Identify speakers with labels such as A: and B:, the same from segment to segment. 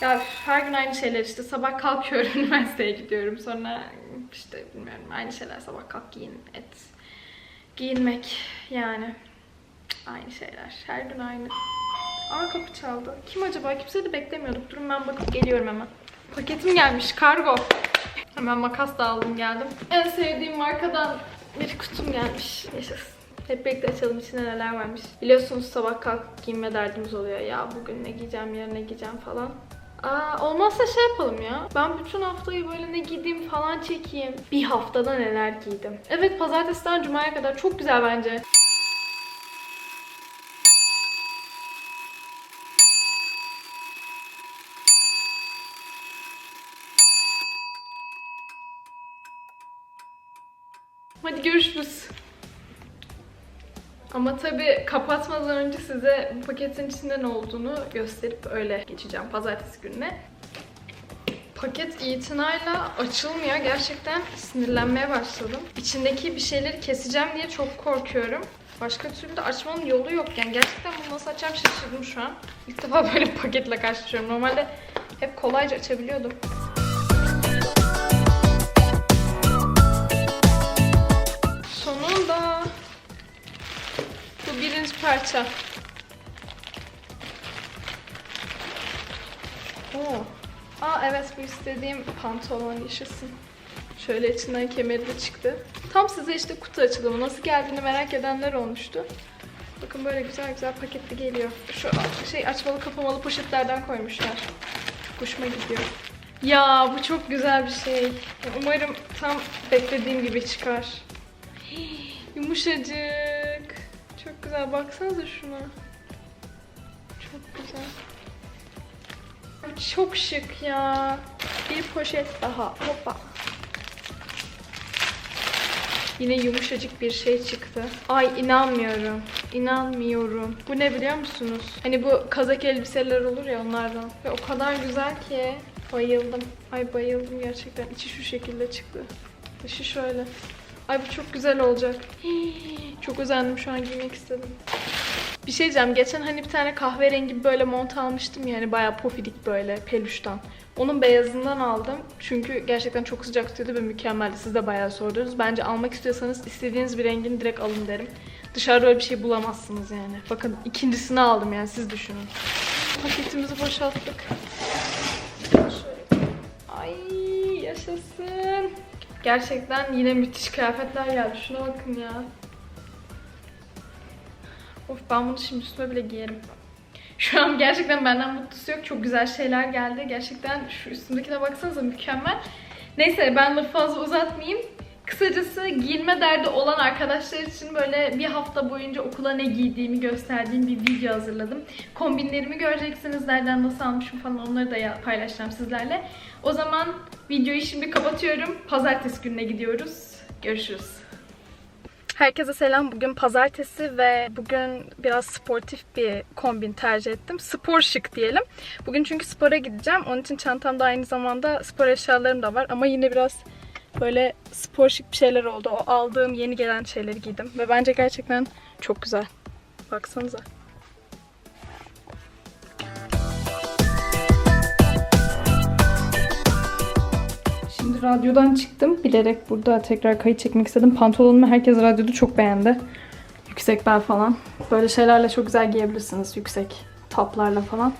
A: Ya her gün aynı şeyler işte sabah kalkıyorum üniversiteye gidiyorum sonra işte bilmiyorum aynı şeyler sabah kalk giyin et giyinmek yani aynı şeyler her gün aynı. Aa kapı çaldı. Kim acaba? Kimseyi de beklemiyorduk. Durun ben bakıp geliyorum hemen. Paketim gelmiş kargo. Hemen makas da aldım geldim. En sevdiğim markadan bir kutum gelmiş. Yaşasın. Hep birlikte açalım içinde neler varmış. Biliyorsunuz sabah kalk giyinme derdimiz oluyor. Ya bugün ne giyeceğim, yarın ne giyeceğim falan. Aa, olmazsa şey yapalım ya. Ben bütün haftayı böyle ne giydiğim falan çekeyim. Bir haftada neler giydim. Evet pazartesiden cumaya kadar çok güzel bence. Hadi görüşürüz. Ama tabii kapatmadan önce size bu paketin içinde ne olduğunu gösterip öyle geçeceğim pazartesi gününe. Paket itinayla açılmıyor. Gerçekten sinirlenmeye başladım. İçindeki bir şeyleri keseceğim diye çok korkuyorum. Başka türlü de açmanın yolu yok. Yani gerçekten bunu nasıl açacağım şaşırdım şu an. İlk defa böyle paketle karşılaşıyorum. Normalde hep kolayca açabiliyordum. Parça. Oo. Aa evet bu istediğim pantolon yaşasın. Şöyle içinden kemeri de çıktı. Tam size işte kutu açılımı nasıl geldiğini merak edenler olmuştu. Bakın böyle güzel güzel paketli geliyor. Şu şey açmalı kapamalı poşetlerden koymuşlar. Hoşuma gidiyor. Ya bu çok güzel bir şey. Umarım tam beklediğim gibi çıkar. Yumuşacık. Güzel. Baksanıza şuna. Çok güzel. Çok şık ya. Bir poşet daha. Hoppa. Yine yumuşacık bir şey çıktı. Ay inanmıyorum. İnanmıyorum. Bu ne biliyor musunuz? Hani bu kazak elbiseler olur ya onlardan. Ve o kadar güzel ki. Bayıldım. Ay bayıldım gerçekten. İçi şu şekilde çıktı. Dışı şöyle. Ay bu çok güzel olacak. Çok özendim şu an giymek istedim. Bir şey diyeceğim. Geçen hani bir tane kahverengi böyle mont almıştım yani bayağı pofidik böyle peluştan. Onun beyazından aldım. Çünkü gerçekten çok sıcak tutuyordu ve mükemmeldi. Siz de bayağı sordunuz. Bence almak istiyorsanız istediğiniz bir rengini direkt alın derim. Dışarıda öyle bir şey bulamazsınız yani. Bakın ikincisini aldım yani siz düşünün. Paketimizi boşalttık. Şöyle. Ay yaşasın. Gerçekten yine müthiş kıyafetler geldi. Şuna bakın ya. Of ben bunu şimdi üstüme bile giyerim. Şu an gerçekten benden mutlusu yok. Çok güzel şeyler geldi. Gerçekten şu üstümdekine baksanıza mükemmel. Neyse ben lafı fazla uzatmayayım. Kısacası giyinme derdi olan arkadaşlar için böyle bir hafta boyunca okula ne giydiğimi gösterdiğim bir video hazırladım. Kombinlerimi göreceksiniz. Nereden nasıl almışım falan onları da paylaşacağım sizlerle. O zaman videoyu şimdi kapatıyorum. Pazartesi gününe gidiyoruz. Görüşürüz. Herkese selam. Bugün pazartesi ve bugün biraz sportif bir kombin tercih ettim. Spor şık diyelim. Bugün çünkü spora gideceğim. Onun için çantamda aynı zamanda spor eşyalarım da var. Ama yine biraz böyle spor şık bir şeyler oldu. O aldığım yeni gelen şeyleri giydim. Ve bence gerçekten çok güzel. Baksanıza. Şimdi radyodan çıktım. Bilerek burada tekrar kayıt çekmek istedim. Pantolonumu herkes radyoda çok beğendi. Yüksek bel falan. Böyle şeylerle çok güzel giyebilirsiniz. Yüksek toplarla falan.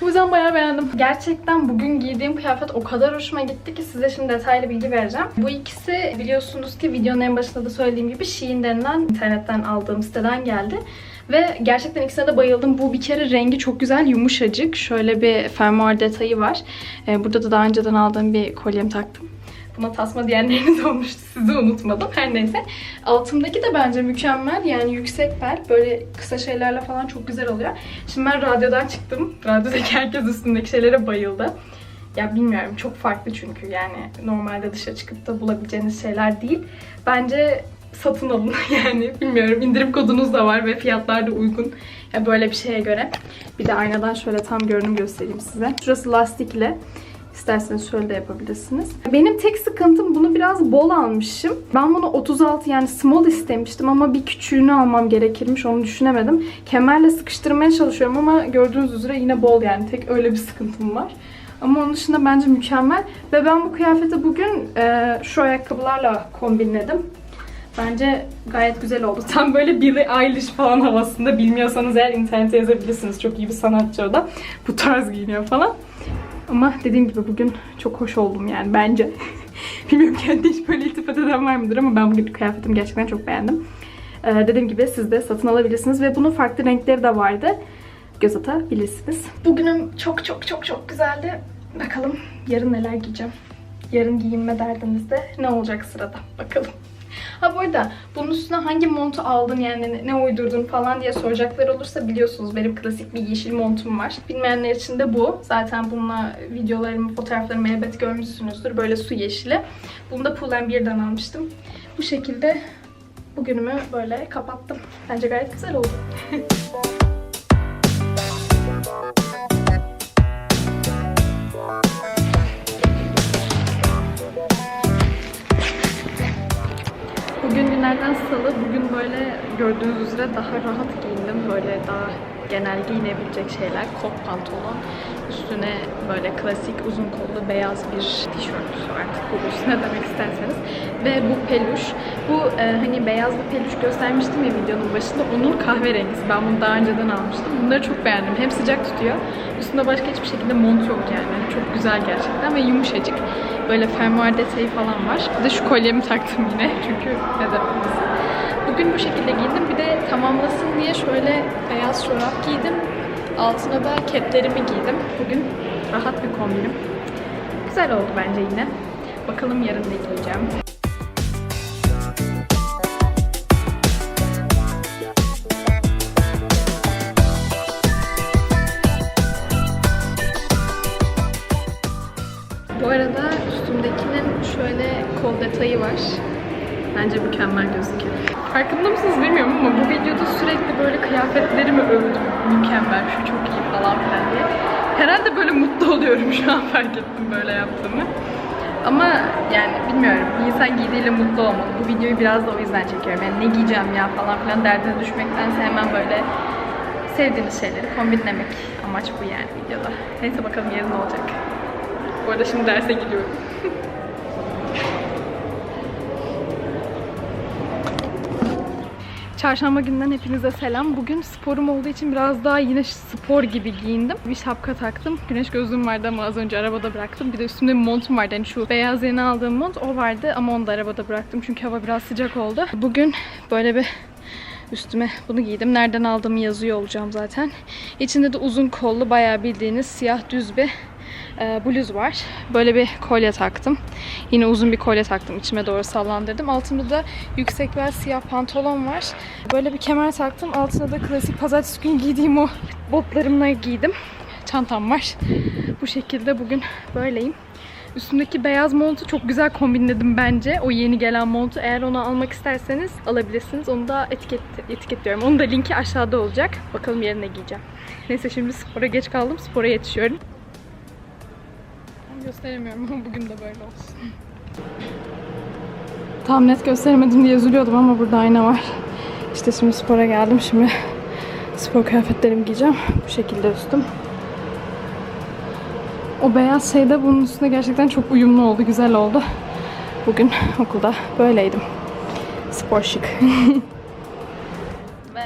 A: Bu yüzden bayağı beğendim. Gerçekten bugün giydiğim kıyafet o kadar hoşuma gitti ki size şimdi detaylı bilgi vereceğim. Bu ikisi biliyorsunuz ki videonun en başında da söylediğim gibi Shein denilen internetten aldığım siteden geldi. Ve gerçekten ikisine de bayıldım. Bu bir kere rengi çok güzel, yumuşacık. Şöyle bir fermuar detayı var. Ee, burada da daha önceden aldığım bir kolyemi taktım. Buna tasma diyenleriniz olmuştu. Sizi unutmadım. Her neyse. Altımdaki de bence mükemmel. Yani yüksek bel. Böyle kısa şeylerle falan çok güzel oluyor. Şimdi ben radyodan çıktım. Radyodaki herkes üstündeki şeylere bayıldı. Ya bilmiyorum çok farklı çünkü yani normalde dışarı çıkıp da bulabileceğiniz şeyler değil. Bence satın alın yani bilmiyorum indirim kodunuz da var ve fiyatlar da uygun. Ya böyle bir şeye göre. Bir de aynadan şöyle tam görünüm göstereyim size. Şurası lastikli. İsterseniz şöyle de yapabilirsiniz. Benim tek sıkıntım bunu biraz bol almışım. Ben bunu 36 yani small istemiştim ama bir küçüğünü almam gerekirmiş onu düşünemedim. Kemerle sıkıştırmaya çalışıyorum ama gördüğünüz üzere yine bol yani tek öyle bir sıkıntım var. Ama onun dışında bence mükemmel. Ve ben bu kıyafeti bugün e, şu ayakkabılarla kombinledim. Bence gayet güzel oldu. Tam böyle Billie Eilish falan havasında. Bilmiyorsanız eğer internete yazabilirsiniz. Çok iyi bir sanatçı o da. Bu tarz giyiniyor falan. Ama dediğim gibi bugün çok hoş oldum yani bence. Bilmiyorum kendi hiç böyle iltifat eden var mıdır ama ben bugün kıyafetimi gerçekten çok beğendim. Ee, dediğim gibi siz de satın alabilirsiniz ve bunun farklı renkleri de vardı. Göz atabilirsiniz. Bugünüm çok çok çok çok güzeldi. Bakalım yarın neler giyeceğim. Yarın giyinme derdinizde ne olacak sırada bakalım. Ha bu arada bunun üstüne hangi montu aldın yani ne- uydurdun falan diye soracaklar olursa biliyorsunuz benim klasik bir yeşil montum var. Bilmeyenler için de bu. Zaten bununla videolarımı, fotoğraflarımı elbet görmüşsünüzdür. Böyle su yeşili. Bunu da Pull&Bear'dan almıştım. Bu şekilde bugünümü böyle kapattım. Bence gayet güzel oldu. Bugün günlerden salı. Bugün böyle gördüğünüz üzere daha rahat giyindim. Böyle daha genel giyinebilecek şeyler. Kot pantolon. Üstüne böyle klasik uzun kollu beyaz bir tişört artık bu ne demek isterseniz. Ve bu peluş. Bu e, hani beyaz bir peluş göstermiştim ya videonun başında. Onun kahverengisi. Ben bunu daha önceden almıştım. Bunları çok beğendim. Hem sıcak tutuyor. Üstünde başka hiçbir şekilde mont yok yani. Çok güzel gerçekten ve yumuşacık. Böyle fermuar detayı falan var. Bir de şu kolyemi taktım yine. Çünkü neden olmasın. Bugün bu şekilde giyindim. Bir de tamamlasın diye şöyle beyaz çorap giydim. Altına da keplerimi giydim. Bugün rahat bir kombinim. Güzel oldu bence yine. Bakalım yarın ne giyeceğim. Bence mükemmel gözüküyor. Farkında mısınız bilmiyorum ama bu videoda sürekli böyle kıyafetlerimi övdüm. Mükemmel, şu çok iyi falan filan diye. Herhalde böyle mutlu oluyorum şu an fark ettim böyle yaptığımı. Ama yani bilmiyorum. Bir insan giydiğiyle mutlu olmalı. Bu videoyu biraz da o yüzden çekiyorum. Yani ne giyeceğim ya falan filan derdine düşmektense hemen böyle sevdiğiniz şeyleri kombinlemek. Amaç bu yani videoda. Neyse bakalım yarın ne olacak. Bu arada şimdi derse gidiyorum. Çarşamba günden hepinize selam. Bugün sporum olduğu için biraz daha yine spor gibi giyindim. Bir şapka taktım. Güneş gözlüğüm vardı ama az önce arabada bıraktım. Bir de üstümde bir montum vardı. Yani şu beyaz yeni aldığım mont o vardı ama onu da arabada bıraktım. Çünkü hava biraz sıcak oldu. Bugün böyle bir üstüme bunu giydim. Nereden aldığımı yazıyor olacağım zaten. İçinde de uzun kollu bayağı bildiğiniz siyah düz bir e, bluz var. Böyle bir kolye taktım. Yine uzun bir kolye taktım. içime doğru sallandırdım. Altımda da yüksek bel siyah pantolon var. Böyle bir kemer taktım. Altına da klasik pazartesi günü giydiğim o botlarımla giydim. Çantam var. Bu şekilde bugün böyleyim. Üstümdeki beyaz montu çok güzel kombinledim bence. O yeni gelen montu. Eğer onu almak isterseniz alabilirsiniz. Onu da etiket, etiketliyorum. Onun da linki aşağıda olacak. Bakalım yarın ne giyeceğim. Neyse şimdi spora geç kaldım. Spora yetişiyorum. Gösteremiyorum ama bugün de böyle olsun. Tam net gösteremedim diye üzülüyordum ama burada ayna var. İşte şimdi spora geldim. Şimdi spor kıyafetlerimi giyeceğim. Bu şekilde üstüm. O beyaz şey de bunun üstüne gerçekten çok uyumlu oldu, güzel oldu. Bugün okulda böyleydim. Spor şık. Ve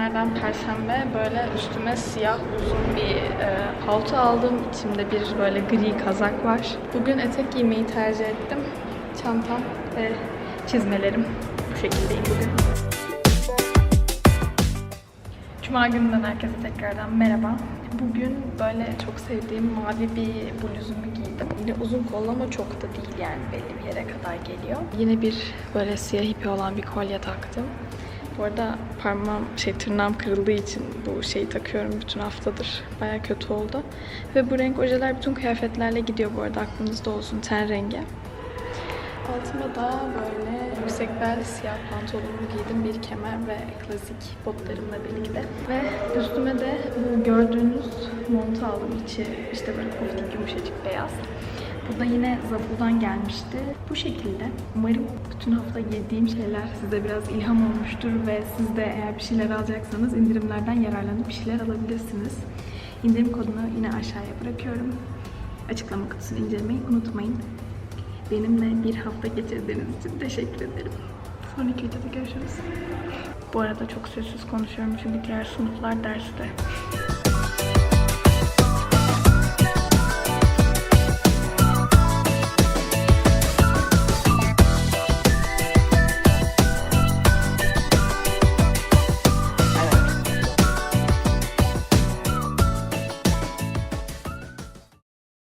A: günlerden perşembe böyle üstüme siyah uzun bir e, palto aldım. İçimde bir böyle gri kazak var. Bugün etek giymeyi tercih ettim. Çantam ve çizmelerim bu şekildeyim bugün. Cuma gününden herkese tekrardan merhaba. Bugün böyle çok sevdiğim mavi bir bluzumu giydim. Yine uzun kollu ama çok da değil yani belli bir yere kadar geliyor. Yine bir böyle siyah ipi olan bir kolye taktım. Bu arada parmağım, şey tırnağım kırıldığı için bu şeyi takıyorum bütün haftadır. Baya kötü oldu. Ve bu renk ojeler bütün kıyafetlerle gidiyor bu arada aklınızda olsun ten rengi. Altıma da böyle yüksek bel siyah pantolonumu giydim. Bir kemer ve klasik botlarımla birlikte. Ve üstüme de bu gördüğünüz montu aldım. İçi işte böyle poftik yumuşacık beyaz. Bu da yine Zaful'dan gelmişti. Bu şekilde. Umarım bütün hafta yediğim şeyler size biraz ilham olmuştur ve siz de eğer bir şeyler alacaksanız indirimlerden yararlanıp bir şeyler alabilirsiniz. İndirim kodunu yine aşağıya bırakıyorum. Açıklama kutusunu incelemeyi unutmayın. Benimle bir hafta geçirdiğiniz için teşekkür ederim. Sonraki videoda görüşürüz. Bu arada çok sessiz konuşuyorum çünkü diğer sınıflar derste.